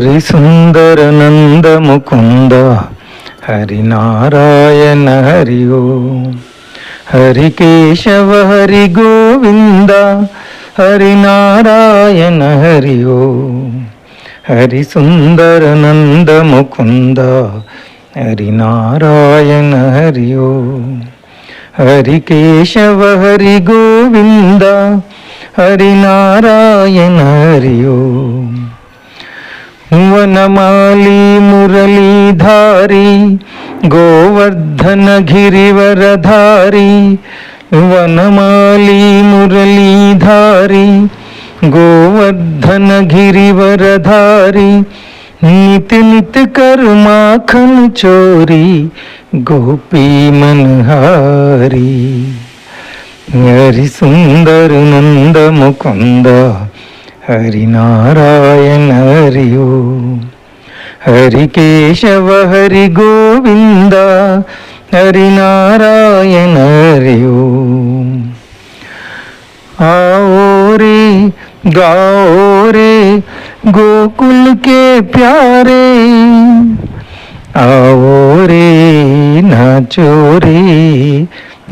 హరి సుందర నంద ముకుంద హరి నారాయణ హరి ఓ. హరి కేశవ హరి గోవింద హరి నారాయణ హరి ఓ. హరి సుందర నంద ముకుంద హరి నారాయణ హరి ఓ. హరి కేశవ హరి గోవింద హరి నారాయణ హరి ఓ. वनमाली मुरलीधारी गोवर्धन गिरिवरधारी वनमाली, मुरलीधारी गोवर्धन गिरिवरधारी नित नित कर माखन चोरी, गोपी मनहारी। हरि सुंदर नंद मुकुंदा हरि नारायण हरि ओम हरि केशव हरि गोविंद हरि नारायण हरि ओ आओ रे, गाओ रे, गोकुल के प्यारे। आओ रे, नाचो रे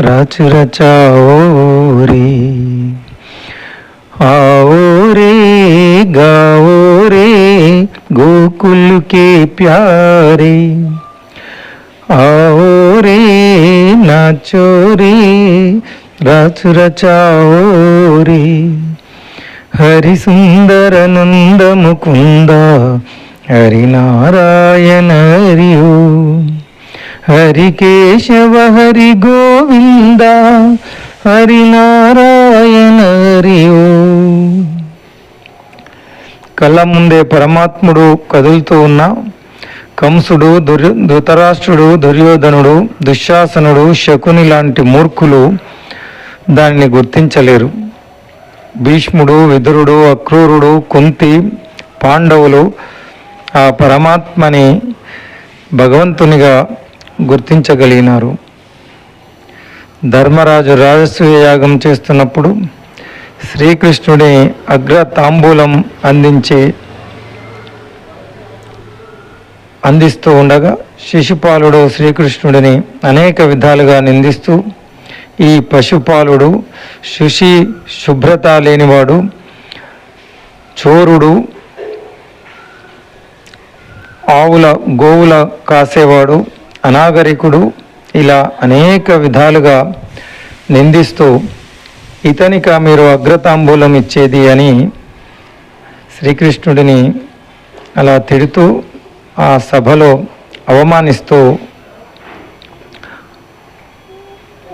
रच रचाओ रे। आओ गाओ रे गोकुल के प्यारे आओ रे नाचो रे रच रचाओ रे हरि सुंदर नंद मुकुंद हरि नारायण हरि हरि केशव हरि गोविंदा हरि नारायण हरि కళ్ళ ముందే పరమాత్ముడు కదులుతూ ఉన్న కంసుడు దుర్ ధృతరాష్ట్రుడు దుర్యోధనుడు దుశ్శాసనుడు శకుని లాంటి మూర్ఖులు దానిని గుర్తించలేరు. భీష్ముడు విదురుడు అక్రూరుడు కుంతి పాండవులు ఆ పరమాత్మని భగవంతునిగా గుర్తించగలిగినారు. ధర్మరాజు రాజస్వీయ యాగం చేస్తున్నప్పుడు శ్రీకృష్ణుడి అగ్ర తాంబూలం అందించి అందిస్తూ ఉండగా శిశుపాలుడు శ్రీకృష్ణుడిని అనేక విధాలుగా నిందిస్తూ ఈ పశుపాలుడు శుషి శుభ్రత లేనివాడు చోరుడు ఆవుల గోవుల కాసేవాడు అనాగరికుడు ఇలా అనేక విధాలుగా నిందిస్తూ ఇతనిక మీరు అగ్రతాంబూలం ఇచ్చేది అని శ్రీకృష్ణుడిని అలా తిడుతూ ఆ సభలో అవమానిస్తూ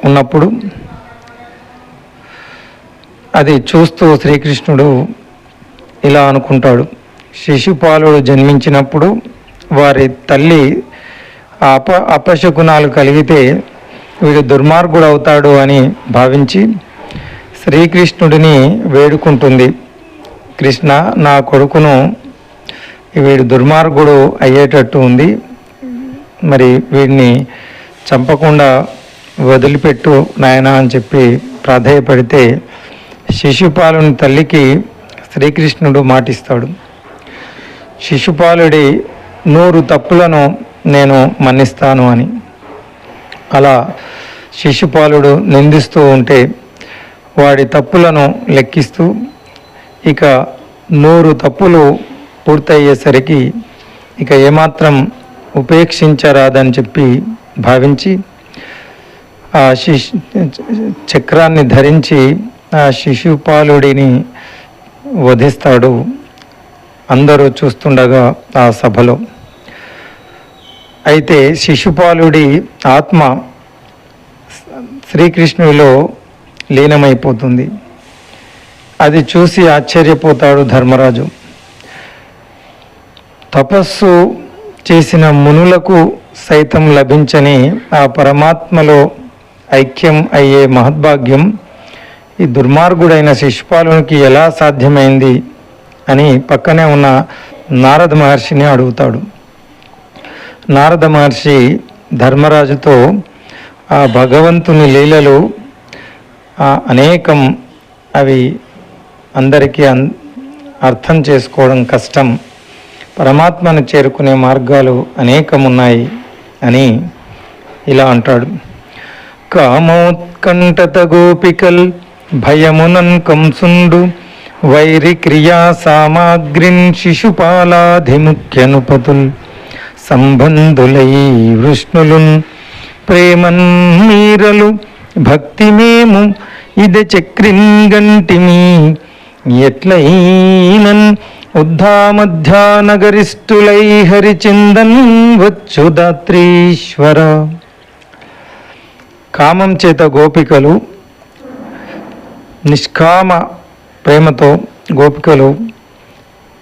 ఉన్నప్పుడు అది చూస్తూ శ్రీకృష్ణుడు ఇలా అనుకుంటాడు. శిశుపాలుడు జన్మించినప్పుడు వారి తల్లి అప అపశకునాలు కలిగితే వీడు దుర్మార్గుడు అవుతాడు అని భావించి శ్రీకృష్ణుడిని వేడుకుంటుంది. కృష్ణ నా కొడుకును వీడు దుర్మార్గుడు అయ్యేటట్టు ఉంది. మరి వీడిని చంపకుండా వదిలిపెట్టు నాయన అని చెప్పి ప్రాధేయపడితే శిశుపాలుని తల్లికి శ్రీకృష్ణుడు మాటిస్తాడు. శిశుపాలుడి నూరు తప్పులను నేను మన్నిస్తాను అని. అలా శిశుపాలుడు నిందిస్తూ ఉంటే వాడి తప్పులను లెక్కిస్తూ ఇక నూరు తప్పులు పూర్తయ్యేసరికి ఇక ఏమాత్రం ఉపేక్షించరాదని చెప్పి భావించి ఆ శిశు చక్రాన్ని ధరించి ఆ శిశుపాలుడిని వధిస్తాడు అందరూ చూస్తుండగా ఆ సభలో. అయితే శిశుపాలుడి ఆత్మ శ్రీకృష్ణులో లీనమైపోతుంది. అది చూసి ఆశ్చర్యపోతాడు ధర్మరాజు. తపస్సు చేసిన మునులకు సైతం లభించని ఆ పరమాత్మలో ఐక్యం అయ్యే మహద్భాగ్యం ఈ దుర్మార్గుడైన శిశుపాలునికి ఎలా సాధ్యమైంది అని పక్కనే ఉన్న నారద మహర్షిని అడుగుతాడు. నారద మహర్షి ధర్మరాజుతో ఆ భగవంతుని లీలలు అనేకం అవి అందరికీ అర్థం చేసుకోవడం కష్టం. పరమాత్మను చేరుకునే మార్గాలు అనేకమున్నాయి అని ఇలా అంటాడు. కామోత్కంఠత గోపికల్ భయమునన్ కంసుండు వైరి క్రియా సామాగ్రిన్ శిశుపాలాధిముఖ్యనుపతుల్ సంబంధులై వృష్ణులున్ ప్రేమన్ మీరలు భక్తి మేము ఇది చక్రింగంటిమి. ఎట్లయినన్ ఉద్ధామధ్యానగరిష్ఠులై హరిచిందన్ వచ్చుదాత్రీశ్వర కామం చేత గోపికలు నిష్కామ ప్రేమతో గోపికలు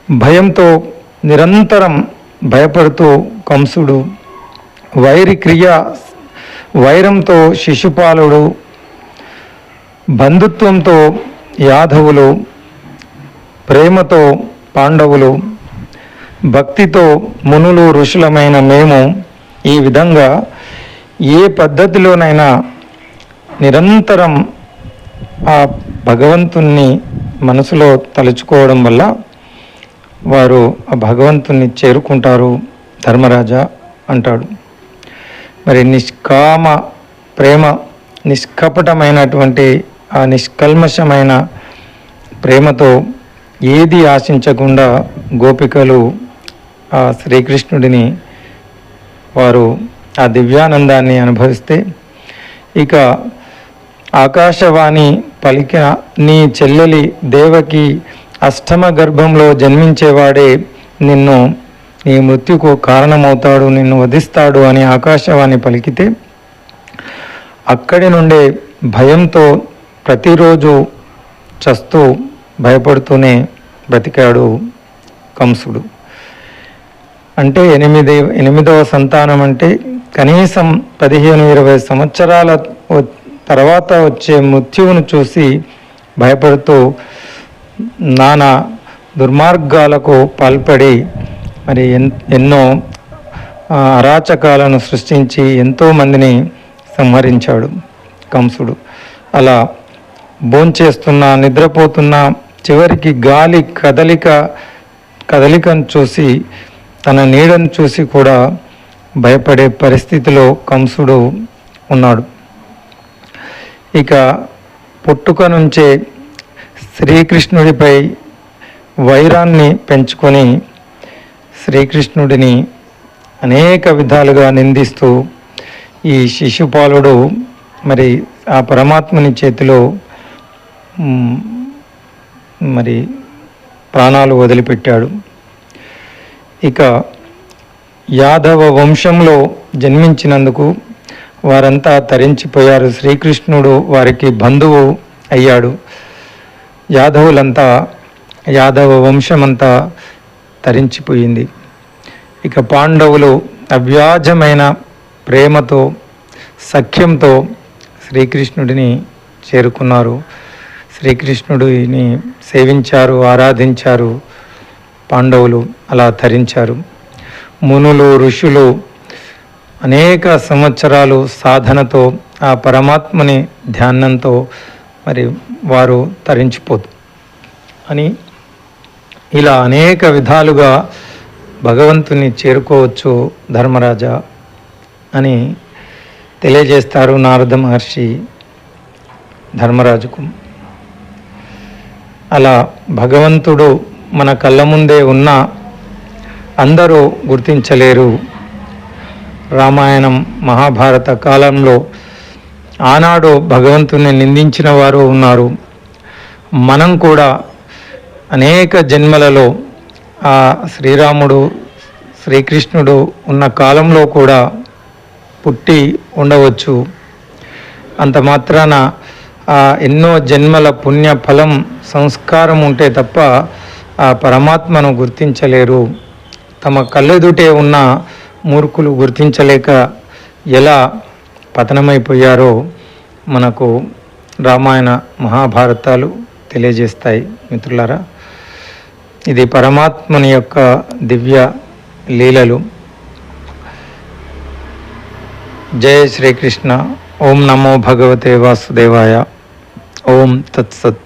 భయంతో నిరంతరం భయపడుతూ కంసుడు వైరి క్రియ వైరంతో శిశుపాలుడు బంధుత్వంతో యాదవులు ప్రేమతో పాండవులు భక్తితో మునులు ఋషులమైన మేము ఈ విధంగా ఏ పద్ధతిలోనైనా నిరంతరం ఆ భగవంతుణ్ణి మనసులో తలుచుకోవడం వల్ల వారు ఆ భగవంతుణ్ణి చేరుకుంటారు ధర్మరాజా అంటాడు. మరి నిష్కామ ప్రేమ నిష్కపటమైనటువంటి ఆ నిష్కల్మషమైన ప్రేమతో ఏది ఆశించకుండా గోపికలు ఆ శ్రీకృష్ణుడిని వారు ఆ దివ్యానందాన్ని అనుభవిస్తే ఇక ఆకాశవాణి పలికిన నీ చెల్లెలి దేవకి అష్టమ గర్భంలో జన్మించేవాడే నిన్ను నీ మృత్యుకు కారణమవుతాడు నిన్ను వధిస్తాడు అని ఆకాశవాణి పలికితే అక్కడి నుండే భయంతో ప్రతిరోజు చస్తూ భయపడుతూనే బ్రతికాడు కంసుడు. అంటే ఎనిమిది ఎనిమిదవ సంతానం అంటే కనీసం పదిహేను ఇరవై సంవత్సరాల తర్వాత వచ్చే మృత్యువును చూసి భయపడుతూ నానా దుర్మార్గాలకు పాల్పడి మరి ఎన్ ఎన్నో అరాచకాలను సృష్టించి ఎంతోమందిని సంహరించాడు కంసుడు. అలా భోంచేస్తున్నా నిద్రపోతున్నా చివరికి గాలి కదలిక కదలికను చూసి తన నీడను చూసి కూడా భయపడే పరిస్థితిలో కంసుడు ఉన్నాడు. ఇక పుట్టుక నుంచే శ్రీకృష్ణుడిపై వైరాన్ని పెంచుకొని శ్రీకృష్ణుడిని అనేక విధాలుగా నిందిస్తూ ఈ శిశుపాలుడు మరి ఆ పరమాత్మని చేతిలో మరి ప్రాణాలు వదిలిపెట్టాడు. ఇక యాదవ వంశంలో జన్మించినందుకు వారంతా తరించిపోయారు శ్రీకృష్ణుడు వారికి బంధువు అయ్యాడు. యాదవులంతా యాదవ వంశమంతా తరించిపోయింది. ఇక పాండవులు అవ్యాజమైన ప్రేమతో సఖ్యంతో శ్రీకృష్ణుడిని చేరుకున్నారు. శ్రీకృష్ణుడిని సేవించారు ఆరాధించారు పాండవులు అలా తరించారు. మునులు ఋషులు అనేక సంవత్సరాలు సాధనతో ఆ పరమాత్మని ధ్యానంతో మరి వారు తరించిపోదు అని ఇలా అనేక విధాలుగా భగవంతుని చేరుకోవచ్చు ధర్మరాజా అని తెలియజేస్తారు నారద మహర్షి ధర్మరాజుకు. అలా భగవంతుడు మన కళ్ళ ముందే ఉన్న అందరూ గుర్తించలేరు. రామాయణం మహాభారత కాలంలో ఆనాడు భగవంతుని నిందించిన వారు ఉన్నారు. మనం కూడా అనేక జన్మలలో ఆ శ్రీరాముడు శ్రీకృష్ణుడు ఉన్న కాలంలో కూడా పుట్టి ఉండవచ్చు. అంత మాత్రాన ఆ ఎన్నో జన్మల పుణ్య ఫలం సంస్కారం ఉంటే తప్ప ఆ పరమాత్మను గుర్తించలేరు. తమ కళ్ళెదుటే ఉన్న మూర్ఖులు గుర్తించలేక ఎలా పతనమైపోయారో మనకు రామాయణ మహాభారతాలు తెలియజేస్తాయి మిత్రులారా. ఇది పరమాత్మని యొక్క దివ్య లీలలు. జయ శ్రీకృష్ణ. ఓం నమో భగవతే వాసుదేవాయ. ఓం తత్సత్